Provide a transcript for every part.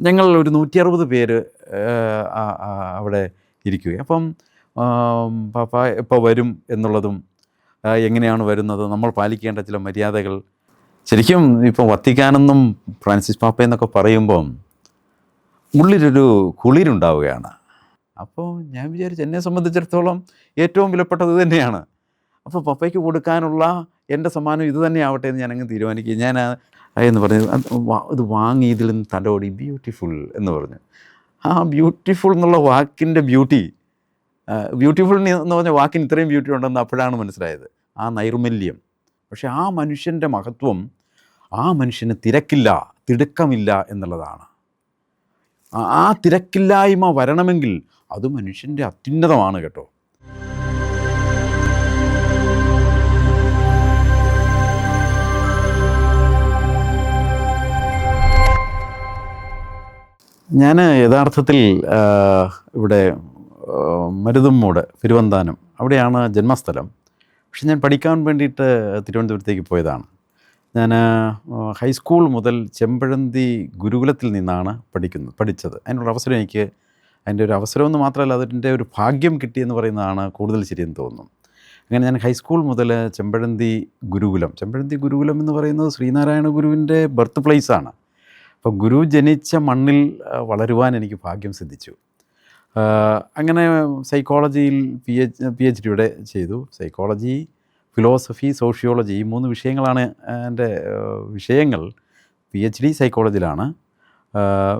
ഞങ്ങൾ ഒരു നൂറ്റി അറുപത് പേര് അവിടെ ഇരിക്കുകയും. അപ്പം പാപ്പ എപ്പോൾ വരും എന്നുള്ളതും എങ്ങനെയാണ് വരുന്നത് നമ്മൾ പാലിക്കേണ്ട ചില മര്യാദകൾ. ശരിക്കും ഇപ്പം വത്തിക്കാനെന്നും ഫ്രാൻസിസ് പാപ്പ എന്നൊക്കെ പറയുമ്പം ഉള്ളിലൊരു കുളിരുണ്ടാവുകയാണ്. അപ്പോൾ ഞാൻ വിചാരിച്ചു എന്നെ സംബന്ധിച്ചിടത്തോളം ഏറ്റവും വിലപ്പെട്ടത് തന്നെയാണ്. അപ്പോൾ പപ്പയ്ക്ക് കൊടുക്കാനുള്ള എന്റെ സമ്മാനം ഇത് തന്നെയാവട്ടെ എന്ന് ഞാനങ്ങ് തീരുമാനിക്കുകയും. ഞാൻ എന്ന് പറഞ്ഞ് ഇത് വാങ്ങി ഇതിൽ നിന്ന് തലോടി ബ്യൂട്ടിഫുൾ എന്ന് പറഞ്ഞു. ആ ബ്യൂട്ടിഫുൾ എന്നുള്ള വാക്കിന്റെ ബ്യൂട്ടി ബ്യൂട്ടിഫുൾ എന്ന് പറഞ്ഞ വാക്കിന് ഇത്രയും ബ്യൂട്ടി ഉണ്ടെന്ന് അപ്പോഴാണ് മനസ്സിലായത്. ആ നൈർമല്യം. പക്ഷേ ആ മനുഷ്യന്റെ മഹത്വം ആ മനുഷ്യന് തിരക്കില്ല തിടുക്കമില്ല എന്നുള്ളതാണ്. ആ- തിരക്കില്ലായ്മ വരണമെങ്കിൽ അത് മനുഷ്യന്റെ അത്യുന്നതമാണ് കേട്ടോ. ഞാൻ യഥാർത്ഥത്തിൽ ഇവിടെ മരുതുമ്മൂട് തിരുവന്താനം അവിടെയാണ് ജന്മസ്ഥലം. പക്ഷെ ഞാൻ പഠിക്കാൻ വേണ്ടിയിട്ട് തിരുവനന്തപുരത്തേക്ക് പോയതാണ്. ഞാൻ ഹൈസ്കൂൾ മുതൽ ചെമ്പഴന്തി ഗുരുകുലത്തിൽ നിന്നാണ് പഠിക്കുന്നത് പഠിച്ചത്. അതിനുള്ള അവസരം എനിക്ക് അതിന്റെ ഒരു അവസരമെന്ന് മാത്രമല്ല അതിന്റെ ഒരു ഭാഗ്യം കിട്ടിയെന്ന് പറയുന്നതാണ് കൂടുതൽ ശരിയെന്ന് തോന്നുന്നു. അങ്ങനെ ഞാൻ ഹൈസ്കൂൾ മുതൽ ചെമ്പഴന്തി ഗുരുകുലം ചെമ്പഴന്തി ഗുരുകുലം എന്ന് പറയുന്നത് ശ്രീനാരായണ ഗുരുവിന്റെ ബർത്ത് പ്ലേസാണ് അപ്പോൾ ഗുരു ജനിച്ച മണ്ണിൽ വളരുവാൻ എനിക്ക് ഭാഗ്യം സിദ്ധിച്ചു. അങ്ങനെ സൈക്കോളജിയിൽ പി എച്ച് പി എച്ച് ഡിയുടെ ചെയ്തു. സൈക്കോളജി ഫിലോസഫി സോഷ്യോളജി ഈ മൂന്ന് വിഷയങ്ങളാണ് എന്റെ വിഷയങ്ങൾ. പി എച്ച് ഡി സൈക്കോളജിയിലാണ്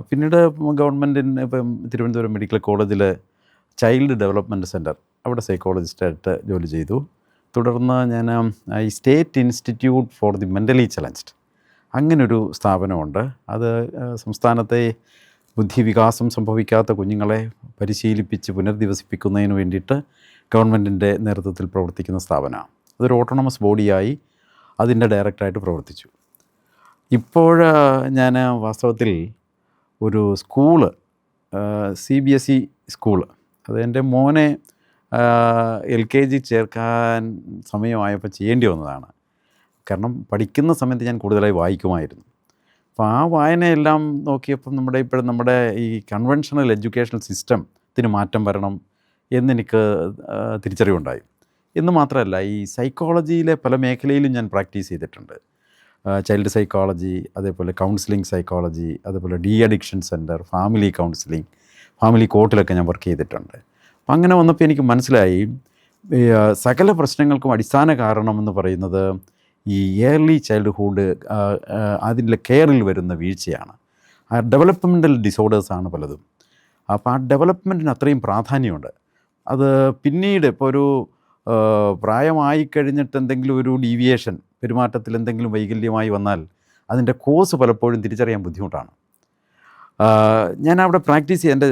പിന്നീട് ഗവൺമെന്റിന് ഇപ്പം തിരുവനന്തപുരം മെഡിക്കൽ കോളേജിൽ ചൈൽഡ് ഡെവലപ്മെന്റ് സെന്റർ അവിടെ സൈക്കോളജിസ്റ്റായിട്ട് ജോലി ചെയ്തു. തുടർന്ന് ഞാൻ ഈ state institute for the mentally challenged അങ്ങനൊരു സ്ഥാപനമുണ്ട്. അത് സംസ്ഥാനത്തെ ബുദ്ധിവികാസം സംഭവിക്കാത്ത കുഞ്ഞുങ്ങളെ പരിശീലിപ്പിച്ച് പുനരധിവസിപ്പിക്കുന്നതിന് വേണ്ടിയിട്ട് ഗവൺമെന്റിന്റെ നേതൃത്വത്തിൽ പ്രവർത്തിക്കുന്ന സ്ഥാപനമാണ്. അതൊരു ഓട്ടോണമസ് ബോഡിയായി അതിന്റെ ഡയറക്ടറായിട്ട് പ്രവർത്തിച്ചു. ഇപ്പോൾ ഞാൻ വാസ്തവത്തിൽ ഒരു school C B S E school. അത് എന്റെ മോനെ എൽ കെ ജി ചേർക്കാൻ സമയമായപ്പോൾ ചെയ്യേണ്ടി വന്നതാണ്. കാരണം പഠിക്കുന്ന സമയത്ത് ഞാൻ കൂടുതലായി വായിക്കുമായിരുന്നു. അപ്പോൾ ആ വായനയെല്ലാം നോക്കിയപ്പം നമ്മുടെ ഇപ്പോഴും നമ്മുടെ ഈ കൺവെൻഷണൽ എഡ്യൂക്കേഷണൽ സിസ്റ്റത്തിന് മാറ്റം വരണം എന്നെനിക്ക് തിരിച്ചറിവുണ്ടായി. എന്ന് മാത്രമല്ല ഈ സൈക്കോളജിയിലെ പല മേഖലയിലും ഞാൻ പ്രാക്ടീസ് ചെയ്തിട്ടുണ്ട്. ചൈൽഡ് സൈക്കോളജി അതേപോലെ കൗൺസിലിംഗ് സൈക്കോളജി അതേപോലെ de addiction centre family counselling family കോർട്ടിലൊക്കെ ഞാൻ വർക്ക് ചെയ്തിട്ടുണ്ട്. അപ്പം അങ്ങനെ വന്നപ്പോൾ എനിക്ക് മനസ്സിലായി സകല പ്രശ്നങ്ങൾക്കും അടിസ്ഥാന കാരണമെന്ന് പറയുന്നത് ഈ ഏർലി ചൈൽഡ്ഹുഡ് അതിന്റെ കെയറിൽ വരുന്ന വീഴ്ചയാണ്. ആ ഡെവലപ്മെന്റൽ ഡിസോർഡേഴ്സാണ് പലതും. അപ്പോൾ ആ ഡെവലപ്മെന്റിന് അത്രയും പ്രാധാന്യമുണ്ട്. അത് പിന്നീട് ഇപ്പോൾ ഒരു പ്രായമായി കഴിഞ്ഞിട്ട് എന്തെങ്കിലും ഒരു ഡീവിയേഷൻ പെരുമാറ്റത്തിൽ എന്തെങ്കിലും വൈകല്യമായി വന്നാൽ അതിന്റെ കോഴ്സ് പലപ്പോഴും തിരിച്ചറിയാൻ ബുദ്ധിമുട്ടാണ്. ഞാൻ അവിടെ പ്രാക്ടീസ് ചെയ്യ എന്റെ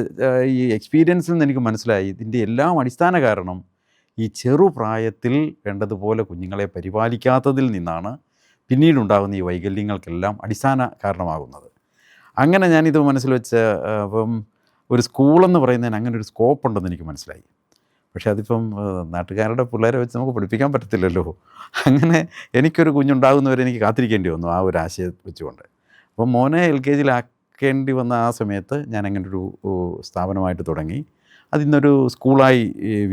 ഈ എക്സ്പീരിയൻസിൽ നിന്ന് എനിക്ക് മനസ്സിലായി. ഇതിന്റെ എല്ലാം അടിസ്ഥാന കാരണം ഈ ചെറുപ്രായത്തിൽ വേണ്ടതുപോലെ കുഞ്ഞുങ്ങളെ പരിപാലിക്കാത്തതിൽ നിന്നാണ് പിന്നീടുണ്ടാകുന്ന ഈ വൈകല്യങ്ങൾക്കെല്ലാം അടിസ്ഥാന കാരണമാകുന്നത്. അങ്ങനെ ഞാനിത് മനസ്സിൽ വെച്ച് അപ്പം ഒരു സ്കൂളെന്ന് പറയുന്നതിന് അങ്ങനെ ഒരു സ്കോപ്പ് ഉണ്ടെന്ന് എനിക്ക് മനസ്സിലായി. പക്ഷേ അതിപ്പം നാട്ടുകാരുടെ പിള്ളേരെ വെച്ച് നമുക്ക് പഠിപ്പിക്കാൻ പറ്റത്തില്ലല്ലോ. അങ്ങനെ എനിക്കൊരു കുഞ്ഞുണ്ടാകുന്നവരെ എനിക്ക് കാത്തിരിക്കേണ്ടി വന്നു ആ ഒരു ആശയം വെച്ചുകൊണ്ട്. അപ്പം മോനെ എൽ കെ ജിയിലാക്കേണ്ടി വന്ന ആ സമയത്ത് ഞാൻ അങ്ങനെ ഒരു സ്ഥാപനമായിട്ട് തുടങ്ങി. അതിന്നൊരു സ്കൂളായി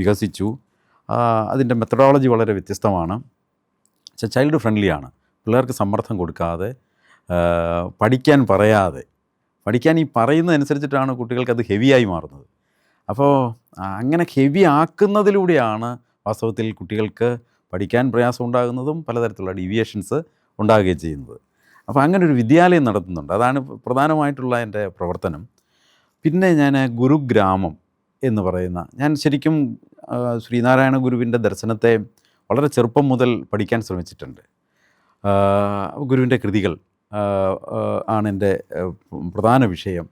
വികസിച്ചു. അതിന്റെ മെത്തഡോളജി വളരെ വ്യത്യസ്തമാണ്. ചൈൽഡ് ഫ്രണ്ട്ലിയാണ് പിള്ളേർക്ക് സമ്മർദ്ദം കൊടുക്കാതെ പഠിക്കാൻ പറയാതെ. പഠിക്കാൻ ഈ പറയുന്നതനുസരിച്ചിട്ടാണ് കുട്ടികൾക്ക് അത് ഹെവിയായി മാറുന്നത്. അപ്പോൾ അങ്ങനെ ഹെവി ആക്കുന്നതിലൂടെയാണ് വാസ്തവത്തിൽ കുട്ടികൾക്ക് പഠിക്കാൻ പ്രയാസം ഉണ്ടാകുന്നതും പലതരത്തിലുള്ള ഡീവിയേഷൻസ് ഉണ്ടാകുകയും ചെയ്യുന്നത്. അപ്പോൾ അങ്ങനെ ഒരു വിദ്യാലയം നടത്തുന്നുണ്ട്. അതാണ് പ്രധാനമായിട്ടുള്ള എന്റെ പ്രവർത്തനം. പിന്നെ ഞാൻ ഗുരുഗ്രാമം എന്ന് പറയുന്ന ഞാൻ ശരിക്കും ശ്രീനാരായണ ഗുരുവിന്റെ ദർശനത്തെ വളരെ ചെറുപ്പം മുതൽ പഠിക്കാൻ ശ്രമിച്ചിട്ടുണ്ട്. ഗുരുവിന്റെ കൃതികൾ ആണ് എന്റെ പ്രധാന വിഷയം.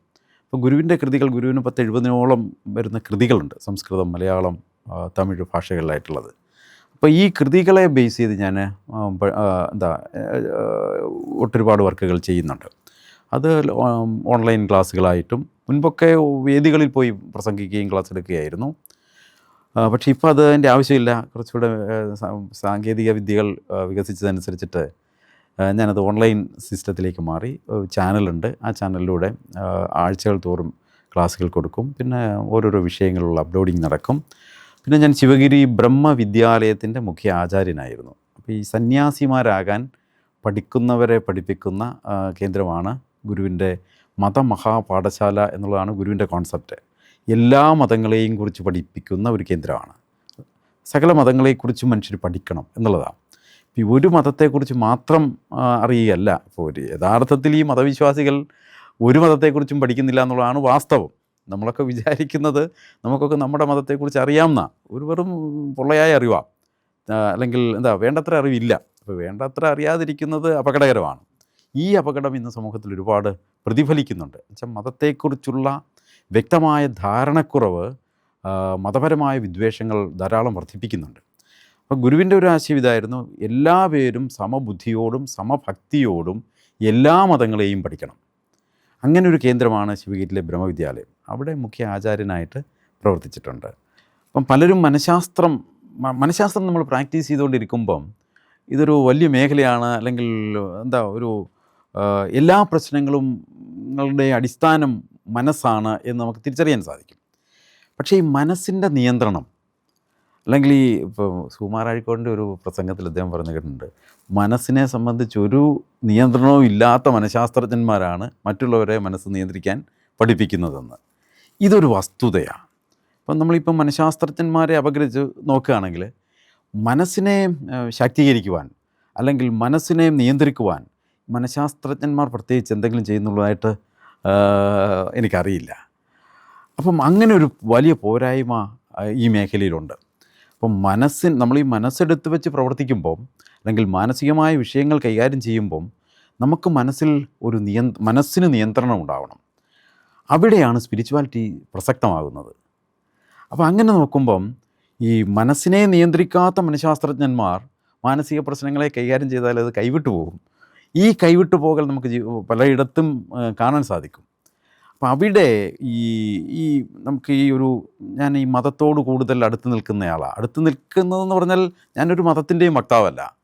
അപ്പോൾ ഗുരുവിന്റെ കൃതികൾ ഗുരുവിന് പത്ത് എഴുപതിനോളം വരുന്ന കൃതികളുണ്ട് സംസ്കൃതം മലയാളം തമിഴ് ഭാഷകളിലായിട്ടുള്ളത്. അപ്പോൾ ഈ കൃതികളെ ബേസ് ചെയ്ത് ഞാൻ എന്താ ഒട്ടൊരുപാട് വർക്കുകൾ ചെയ്യുന്നുണ്ട്. അത് ഓൺലൈൻ ക്ലാസ്സുകളായിട്ടും മുൻപൊക്കെ വേദികളിൽ പോയി പ്രസംഗിക്കുകയും ക്ലാസ് എടുക്കുകയായിരുന്നു പക്ഷേ ഇപ്പോൾ അത് അതിന്റെ ആവശ്യമില്ല. കുറച്ചുകൂടെ സാങ്കേതിക വിദ്യകൾ വികസിച്ചതനുസരിച്ചിട്ട് ഞാനത് ഓൺലൈൻ സിസ്റ്റത്തിലേക്ക് മാറി. ഒരു ചാനലുണ്ട്. ആ ചാനലിലൂടെ ആഴ്ചകൾ തോറും ക്ലാസ്സുകൾ കൊടുക്കും. പിന്നെ ഓരോരോ വിഷയങ്ങളുള്ള അപ്ലോഡിങ് നടക്കും. പിന്നെ ഞാൻ ശിവഗിരി ബ്രഹ്മവിദ്യാലയത്തിന്റെ മുഖ്യ ആചാര്യനായിരുന്നു. അപ്പോൾ ഈ സന്യാസിമാരാകാൻ പഠിക്കുന്നവരെ പഠിപ്പിക്കുന്ന കേന്ദ്രമാണ് ഗുരുവിന്റെ മതമഹാപാഠശാല എന്നുള്ളതാണ് ഗുരുവിന്റെ കോൺസെപ്റ്റ്. എല്ലാ മതങ്ങളെയും കുറിച്ച് പഠിപ്പിക്കുന്ന ഒരു കേന്ദ്രമാണ്. സകല മതങ്ങളെക്കുറിച്ചും മനുഷ്യർ പഠിക്കണം എന്നുള്ളതാണ്. ഈ ഒരു മതത്തെക്കുറിച്ച് മാത്രം അറിയുകയല്ല. ഇപ്പോൾ ഒരു യഥാർത്ഥത്തിൽ ഈ മതവിശ്വാസികൾ ഒരു മതത്തെക്കുറിച്ചും പഠിക്കുന്നില്ല എന്നുള്ളതാണ് വാസ്തവം. നമ്മളൊക്കെ വിചാരിക്കുന്നത് നമുക്കൊക്കെ നമ്മുടെ മതത്തെക്കുറിച്ച് അറിയാവുന്ന ഒരു വെറും പൊള്ളയായ അറിവാണ് അല്ലെങ്കിൽ എന്താ വേണ്ടത്ര അറിവില്ല. അപ്പോൾ വേണ്ടത്ര അറിയാതിരിക്കുന്നത് അപകടകരമാണ്. ഈ അപകടം ഇന്ന് സമൂഹത്തിൽ ഒരുപാട് പ്രതിഫലിക്കുന്നുണ്ട്. എന്നുവെച്ചാൽ മതത്തെക്കുറിച്ചുള്ള വ്യക്തമായ ധാരണക്കുറവ് മതപരമായ വിദ്വേഷങ്ങൾ ധാരാളം വർദ്ധിപ്പിക്കുന്നുണ്ട്. അപ്പോൾ ഗുരുവിന്റെ ഒരു ആശയം ഇതായിരുന്നു എല്ലാ പേരും സമബുദ്ധിയോടും സമഭക്തിയോടും എല്ലാ മതങ്ങളെയും പഠിക്കണം. അങ്ങനെ ഒരു കേന്ദ്രമാണ് ശിവഗിരിയിലെ ബ്രഹ്മവിദ്യാലയം. അവിടെ മുഖ്യ ആചാര്യനായിട്ട് പ്രവർത്തിച്ചിട്ടുണ്ട്. അപ്പം പലരും മനഃശാസ്ത്രം മനഃശാസ്ത്രം നമ്മൾ പ്രാക്ടീസ് ചെയ്തുകൊണ്ടിരിക്കുമ്പം ഇതൊരു വലിയ മേഖലയാണ് അല്ലെങ്കിൽ എന്താ ഒരു എല്ലാ പ്രശ്നങ്ങളും അടിസ്ഥാനം മനസ്സാണ് എന്ന് നമുക്ക് തിരിച്ചറിയാൻ സാധിക്കും. പക്ഷേ ഈ മനസ്സിന്റെ നിയന്ത്രണം അല്ലെങ്കിൽ ഈ ഇപ്പോൾ സുമാരാഴിക്കോടിന്റെ ഒരു പ്രസംഗത്തിൽ അദ്ദേഹം പറഞ്ഞു കേട്ടിട്ടുണ്ട് മനസ്സിനെ സംബന്ധിച്ച് ഒരു നിയന്ത്രണവും ഇല്ലാത്ത മനഃശാസ്ത്രജ്ഞന്മാരാണ് മറ്റുള്ളവരെ മനസ്സ് നിയന്ത്രിക്കാൻ പഠിപ്പിക്കുന്നതെന്ന്. ഇതൊരു വസ്തുതയാണ്. അപ്പം നമ്മളിപ്പം മനഃശാസ്ത്രജ്ഞന്മാരെ അപഗ്രഹിച്ച് നോക്കുകയാണെങ്കിൽ മനസ്സിനെ ശാക്തീകരിക്കുവാൻ അല്ലെങ്കിൽ മനസ്സിനെ നിയന്ത്രിക്കുവാൻ മനഃശാസ്ത്രജ്ഞന്മാർ പ്രത്യേകിച്ച് എന്തെങ്കിലും ചെയ്യുന്നുള്ളതായിട്ട് എനിക്കറിയില്ല. അപ്പം അങ്ങനെ ഒരു വലിയ പോരായ്മ ഈ മേഖലയിലുണ്ട്. അപ്പം മനസ്സിൻ നമ്മൾ ഈ മനസ്സെടുത്ത് വെച്ച് പ്രവർത്തിക്കുമ്പോൾ അല്ലെങ്കിൽ മാനസികമായ വിഷയങ്ങൾ കൈകാര്യം ചെയ്യുമ്പം നമുക്ക് മനസ്സിൽ ഒരു നിയ മനസ്സിന് നിയന്ത്രണം ഉണ്ടാവണം. അവിടെയാണ് സ്പിരിച്വാലിറ്റി പ്രസക്തമാകുന്നത്. അപ്പോൾ അങ്ങനെ നോക്കുമ്പം ഈ മനസ്സിനെ നിയന്ത്രിക്കാത്ത മനഃശാസ്ത്രജ്ഞന്മാർ മാനസിക പ്രശ്നങ്ങളെ കൈകാര്യം ചെയ്താൽ അത് കൈവിട്ടു പോകും. ഈ കൈവിട്ടു പോകൽ നമുക്ക് പലയിടത്തും കാണാൻ സാധിക്കും. അപ്പം അവിടെ ഈ ഈ നമുക്ക് ഈ ഒരു ഞാൻ ഈ മതത്തോട് കൂടുതൽ അടുത്ത് നിൽക്കുന്നയാളാണ് അടുത്ത് നിൽക്കുന്നതെന്ന് പറഞ്ഞാൽ ഞാനൊരു മതത്തിന്റെയും വക്താവല്ല.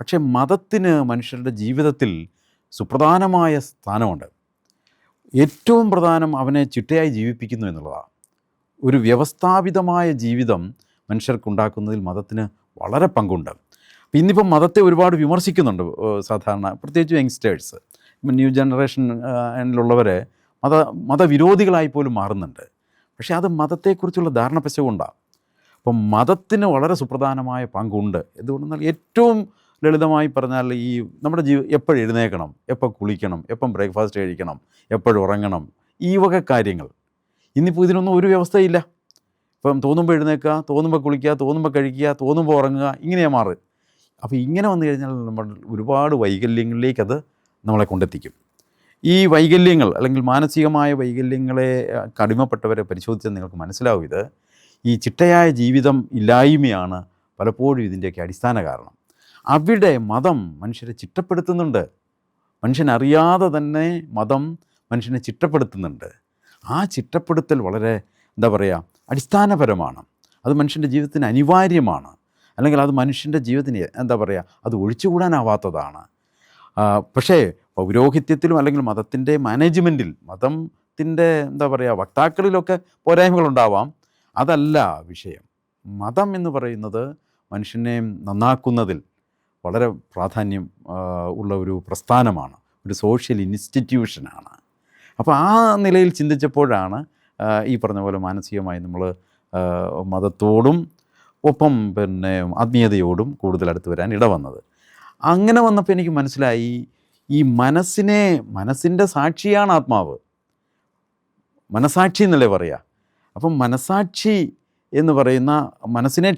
പക്ഷേ മതത്തിന് മനുഷ്യരുടെ ജീവിതത്തിൽ സുപ്രധാനമായ സ്ഥാനമുണ്ട്. ഏറ്റവും പ്രധാനം അവനെ ചിട്ടയായി ജീവിപ്പിക്കുന്നു എന്നുള്ളതാണ് ഒരു വ്യവസ്ഥാപിതമായ ജീവിതം മനുഷ്യർക്കുണ്ടാക്കുന്നതിൽ മതത്തിന് വളരെ പങ്കുണ്ട്. ഇന്നിപ്പം മതത്തെ ഒരുപാട് വിമർശിക്കുന്നുണ്ട് സാധാരണ പ്രത്യേകിച്ച് യങ്സ്റ്റേഴ്സ് ന്യൂ ജനറേഷനിലുള്ളവരെ മത മതവിരോധികളായി പോലും മാറുന്നുണ്ട്. പക്ഷേ അത് മതത്തെക്കുറിച്ചുള്ള ധാരണ പശവുണ്ടാണ് അപ്പം മതത്തിന് വളരെ സുപ്രധാനമായ പങ്കുണ്ട്. എന്തുകൊണ്ടെന്നാൽ ഏറ്റവും ലളിതമായി പറഞ്ഞാൽ ഈ നമ്മുടെ ജീവ എപ്പോഴും എഴുന്നേക്കണം എപ്പോൾ കുളിക്കണം എപ്പം ബ്രേക്ക്ഫാസ്റ്റ് കഴിക്കണം എപ്പോഴും ഉറങ്ങണം ഈ വക കാര്യങ്ങൾ. ഇന്നിപ്പോൾ ഇതിനൊന്നും ഒരു വ്യവസ്ഥയില്ല. ഇപ്പം തോന്നുമ്പോൾ എഴുന്നേൽക്കുക തോന്നുമ്പോൾ കുളിക്കുക തോന്നുമ്പോൾ കഴിക്കുക തോന്നുമ്പോൾ ഉറങ്ങുക ഇങ്ങനെയാണ് മാറ്. അപ്പോൾ ഇങ്ങനെ വന്നു കഴിഞ്ഞാൽ നമ്മൾ ഒരുപാട് വൈകല്യങ്ങളിലേക്ക് അത് നമ്മളെ കൊണ്ടെത്തിക്കും. ഈ വൈകല്യങ്ങൾ അല്ലെങ്കിൽ മാനസികമായ വൈകല്യങ്ങളെ കടിമപ്പെട്ടവരെ പരിശോധിച്ചാൽ നിങ്ങൾക്ക് മനസ്സിലാവും ഇത്. ഈ ചിട്ടയായ ജീവിതം ഇല്ലായ്മയാണ് പലപ്പോഴും ഇതിന്റെയൊക്കെ അടിസ്ഥാന കാരണം. അവിടെ മതം മനുഷ്യരെ ചിട്ടപ്പെടുത്തുന്നുണ്ട്. മനുഷ്യനറിയാതെ തന്നെ മതം മനുഷ്യനെ ചിട്ടപ്പെടുത്തുന്നുണ്ട്. ആ ചിട്ടപ്പെടുത്തൽ വളരെ എന്താ പറയുക അടിസ്ഥാനപരമാണ്. അത് മനുഷ്യന്റെ ജീവിതത്തിന് അനിവാര്യമാണ്. അല്ലെങ്കിൽ അത് മനുഷ്യന്റെ ജീവിതത്തിന് എന്താ പറയുക അത് ഒഴിച്ചുകൂടാനാവാത്തതാണ്. പക്ഷേ പൗരോഹിത്യത്തിലും അല്ലെങ്കിൽ മതത്തിന്റെ മാനേജ്മെന്റിൽ മതത്തിന്റെ എന്താ പറയുക വക്താക്കളിലൊക്കെ പോരായ്മകളുണ്ടാവാം. അതല്ല വിഷയം. മതം എന്ന് പറയുന്നത് മനുഷ്യനെ നന്നാക്കുന്നതിൽ വളരെ പ്രാധാന്യം ഉള്ള ഒരു പ്രസ്ഥാനമാണ്. ഒരു സോഷ്യൽ ഇൻസ്റ്റിറ്റ്യൂഷനാണ്. അപ്പോൾ ആ നിലയിൽ ചിന്തിച്ചപ്പോഴാണ് ഈ പറഞ്ഞ പോലെ മാനസികമായി നമ്മൾ മതത്തോടും ഒപ്പം പിന്നെ ആത്മീയതയോടും കൂടുതൽ അടുത്ത് വരാൻ ഇടവന്നത്. അങ്ങനെ വന്നപ്പോൾ എനിക്ക് മനസ്സിലായി ഈ മനസ്സിനെ മനസ്സിന്റെ സാക്ഷിയാണ് ആത്മാവ്. മനസാക്ഷി എന്നല്ലേ പറയുക അപ്പം മനസാക്ഷി എന്ന് പറയുന്ന മനസ്സിനെ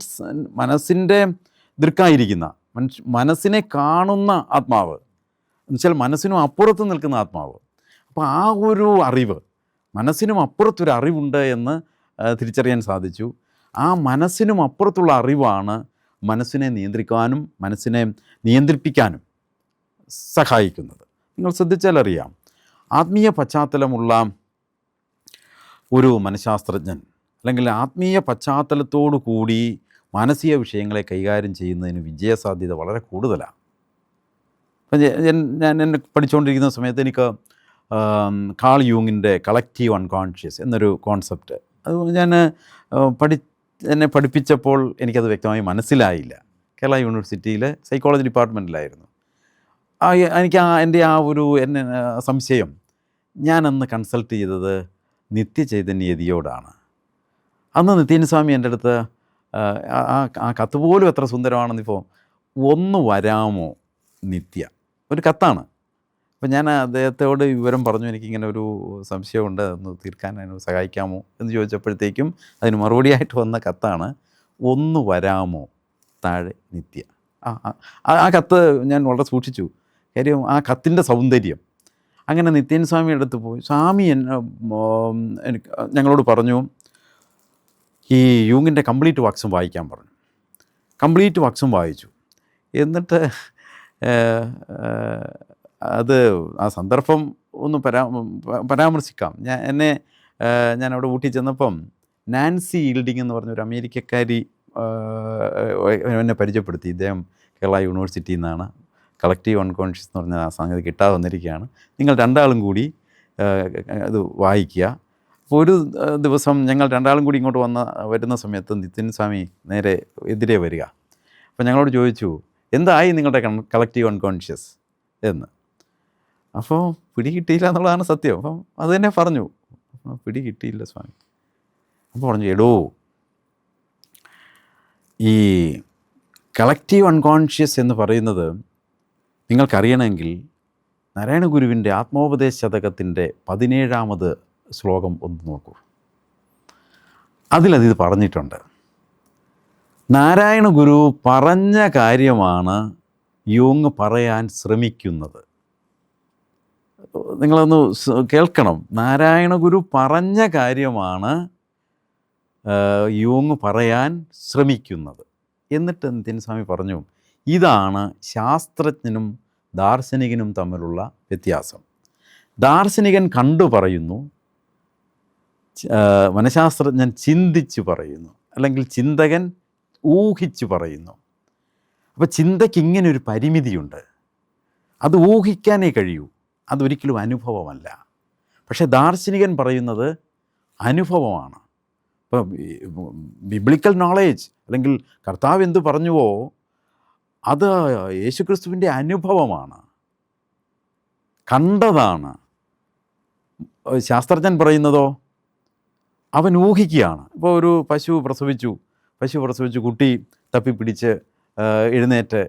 മനസ്സിന്റെ ദൃക്കായിരിക്കുന്ന മനുഷ്യ മനസ്സിനെ കാണുന്ന ആത്മാവ്. എന്നുവെച്ചാൽ മനസ്സിനും അപ്പുറത്ത് നിൽക്കുന്ന ആത്മാവ്. അപ്പോൾ ആ ഒരു അറിവ് മനസ്സിനും അപ്പുറത്തൊരു അറിവുണ്ട് എന്ന് തിരിച്ചറിയാൻ സാധിച്ചു. ആ മനസ്സിനും അപ്പുറത്തുള്ള അറിവാണ് മനസ്സിനെ നിയന്ത്രിക്കാനും മനസ്സിനെ നിയന്ത്രിപ്പിക്കാനും സഹായിക്കുന്നത്. നിങ്ങൾ ശ്രദ്ധിച്ചാലറിയാം ആത്മീയ പശ്ചാത്തലമുള്ള ഒരു മനഃശാസ്ത്രജ്ഞൻ അല്ലെങ്കിൽ ആത്മീയ പശ്ചാത്തലത്തോടു കൂടി മാനസിക വിഷയങ്ങളെ കൈകാര്യം ചെയ്യുന്നതിന് വിജയസാധ്യത വളരെ കൂടുതലാണ്. ഞാൻ എന്നെ പഠിച്ചുകൊണ്ടിരിക്കുന്ന സമയത്ത് എനിക്ക് കാൾ യൂങ്ങിന്റെ കളക്റ്റീവ് അൺകോൺഷ്യസ് എന്നൊരു കോൺസെപ്റ്റ് അത് ഞാൻ പഠി എന്നെ പഠിപ്പിച്ചപ്പോൾ എനിക്കത് വ്യക്തമായി മനസ്സിലായില്ല. കേരള യൂണിവേഴ്സിറ്റിയിലെ സൈക്കോളജി ഡിപ്പാർട്ട്മെന്റിലായിരുന്നു ആ എനിക്ക് ആ എന്റെ ആ ഒരു എന്നെ സംശയം ഞാനന്ന് കൺസൾട്ട് ചെയ്തത് നിത്യചൈതന്യതിയോടാണ്. അന്ന് നിത്യൻ സ്വാമി എന്റെ അടുത്ത് ആ ആ കത്ത് പോലും എത്ര സുന്ദരമാണെന്നിപ്പോൾ ഒന്ന് വരാമോ നിത്യ? ഒരു കത്താണ്. അപ്പം ഞാൻ അദ്ദേഹത്തോട് വിവരം പറഞ്ഞു. എനിക്കിങ്ങനെ ഒരു സംശയമുണ്ട്. ഒന്ന് തീർക്കാൻ എന്നെ സഹായിക്കാമോ എന്ന് ചോദിച്ചപ്പോഴത്തേക്കും അതിന് മറുപടിയായിട്ട് വന്ന കത്താണ് ഒന്ന് വരാമോ? താഴെ നിത്യ. ആ ആ- കത്ത് ഞാൻ വളരെ സൂക്ഷിച്ചു. കാര്യം ആ കത്തിന്റെ സൗന്ദര്യം. അങ്ങനെ നിത്യൻ സ്വാമി അടുത്ത് പോയി. സ്വാമി എന്നെ ഞങ്ങളോട് പറഞ്ഞു ഈ യൂങ്ങിന്റെ കംപ്ലീറ്റ് വാക്സും വായിക്കാൻ പറഞ്ഞു. കംപ്ലീറ്റ് വാക്സും വായിച്ചു. എന്നിട്ട് അത് ആ സന്ദർഭം ഒന്ന് പരാ പരാമർശിക്കാം. ഞാൻ എന്നെ ഞാൻ അവിടെ ഊട്ടി ചെന്നപ്പം നാൻസി ഈൽഡിങ് എന്ന് പറഞ്ഞൊരു അമേരിക്കക്കാരി എന്നെ പരിചയപ്പെടുത്തി. ഇദ്ദേഹം കേരള യൂണിവേഴ്സിറ്റിയിൽ നിന്നാണ്. കളക്റ്റീവ് അൺകോൺഷ്യസ് എന്ന് പറഞ്ഞ ആ സംഗതി കിട്ടാതെ വന്നിരിക്കുകയാണ്. നിങ്ങൾ രണ്ടാളും കൂടി ഇത് വായിക്കുക. അപ്പോൾ ഒരു ദിവസം ഞങ്ങൾ രണ്ടാളും കൂടി ഇങ്ങോട്ട് വന്ന വരുന്ന സമയത്ത് നിതിൻ സ്വാമി നേരെ എതിരെ വരിക. അപ്പോൾ ഞങ്ങളോട് ചോദിച്ചു എന്തായി നിങ്ങളുടെ കളക്റ്റീവ് അൺകോൺഷ്യസ്? എന്ന്. അപ്പോൾ പിടി കിട്ടിയില്ല എന്നുള്ളതാണ് സത്യം. അപ്പം അത് തന്നെ പറഞ്ഞു. പിടി കിട്ടിയില്ല സ്വാമി. അപ്പോൾ പറഞ്ഞു എടോ ഈ കളക്റ്റീവ് അൺകോൺഷ്യസ് എന്ന് പറയുന്നത് നിങ്ങൾക്കറിയണമെങ്കിൽ നാരായണ ഗുരുവിന്റെ ആത്മോപദേശ ശതകത്തിന്റെ പതിനേഴാമത് ശ്ലോകം ഒന്ന് നോക്കൂ. അതിലത് പറഞ്ഞിട്ടുണ്ട്. നാരായണ ഗുരു പറഞ്ഞ കാര്യമാണ് യോങ് പറയാൻ ശ്രമിക്കുന്നത്. നിങ്ങളൊന്ന് കേൾക്കണം. നാരായണ ഗുരു പറഞ്ഞ കാര്യമാണ് യൂങ് പറയാൻ ശ്രമിക്കുന്നത്. എന്നിട്ട് നിതിൻ സ്വാമി പറഞ്ഞു ഇതാണ് ശാസ്ത്രജ്ഞനും ദാർശനികനും തമ്മിലുള്ള വ്യത്യാസം. ദാർശനികൻ കണ്ടു പറയുന്നു മനഃശാസ്ത്രജ്ഞൻ ചിന്തിച്ച് പറയുന്നു അല്ലെങ്കിൽ ചിന്തകൻ ഊഹിച്ച് പറയുന്നു. അപ്പോൾ ചിന്തയ്ക്ക് ഇങ്ങനെ ഒരു പരിമിതിയുണ്ട്. അത് ഊഹിക്കാനേ കഴിയൂ. അതൊരിക്കലും അനുഭവമല്ല. പക്ഷേ ദാർശനികൻ പറയുന്നത് അനുഭവമാണ്. ഇപ്പം ബിബ്ലിക്കൽ നോളേജ് അല്ലെങ്കിൽ കർത്താവ് എന്ത് പറഞ്ഞുവോ അത് യേശുക്രിസ്തുവിന്റെ അനുഭവമാണ്. കണ്ടതാണ്. ശാസ്ത്രജ്ഞൻ പറയുന്നതോ? അവൻ ഊഹിക്കുകയാണ്. ഇപ്പോൾ ഒരു പശു പ്രസവിച്ചു. പശു പ്രസവിച്ചു കുട്ടി തപ്പിപ്പിടിച്ച് എഴുന്നേറ്റ്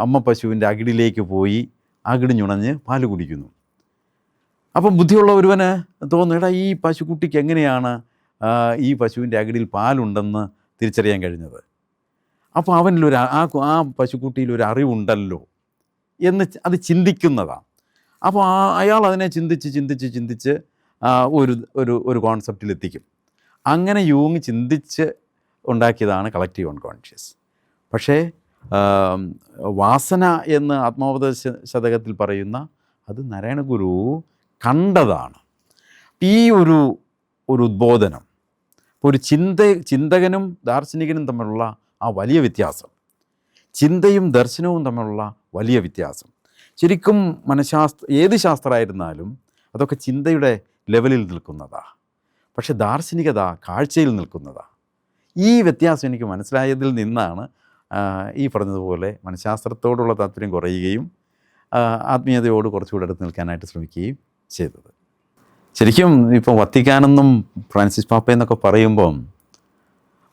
അമ്മ പശുവിന്റെ അകിടിലേക്ക് പോയി. അകിട് ഞുണഞ്ഞ് പാൽ കുടിക്കുന്നു. അപ്പം ബുദ്ധിയുള്ള ഒരുവന് തോന്നുന്നു എടാ ഈ പശുക്കുട്ടിക്ക് എങ്ങനെയാണ് ഈ പശുവിന്റെ അകിടിൽ പാലുണ്ടെന്ന് തിരിച്ചറിയാൻ കഴിഞ്ഞത്? അപ്പോൾ അവനിലൊരു ആ ആ പശുക്കുട്ടിയിൽ ഒരു അറിവുണ്ടല്ലോ എന്ന് അത് ചിന്തിക്കുന്നതാണ് അപ്പോൾ ആ അയാൾ അതിനെ ചിന്തിച്ച് ചിന്തിച്ച് ചിന്തിച്ച് ഒരു ഒരു ഒരു കോൺസെപ്റ്റിലെത്തിക്കും അങ്ങനെ യൂങ് ചിന്തിച്ച് ഉണ്ടാക്കിയതാണ് കളക്റ്റീവ് അൺകോൺഷ്യസ് പക്ഷേ വാസന എന്ന് ആത്മാവത ശതകത്തിൽ പറയുന്ന അത് നാരായണ ഗുരു കണ്ടതാണ്. ഈ ഒരു ഒരു ഉദ്ബോധനം ഒരു ചിന്ത ചിന്തകനും ദാർശനികനും തമ്മിലുള്ള ആ വലിയ വ്യത്യാസം ചിന്തയും ദർശനവും തമ്മിലുള്ള വലിയ വ്യത്യാസം. ശരിക്കും മനഃശാസ്ത്ര ഏത് ശാസ്ത്രമായിരുന്നാലും അതൊക്കെ ചിന്തയുടെ ലെവലിൽ നിൽക്കുന്നതാ. പക്ഷെ ദാർശനികത കാഴ്ചയിൽ നിൽക്കുന്നതാ. ഈ വ്യത്യാസം എനിക്ക് മനസ്സിലായതിൽ നിന്നാണ് ഈ പറഞ്ഞതുപോലെ മനഃശാസ്ത്രത്തോടുള്ള താല്പര്യം കുറയുകയും ആത്മീയതയോട് കുറച്ചുകൂടെ അടുത്ത് നിൽക്കാനായിട്ട് ശ്രമിക്കുകയും ചെയ്തത്. ശരിക്കും ഇപ്പോൾ വത്തിക്കാനെന്നും ഫ്രാൻസിസ് പാപ്പ എന്നൊക്കെ പറയുമ്പം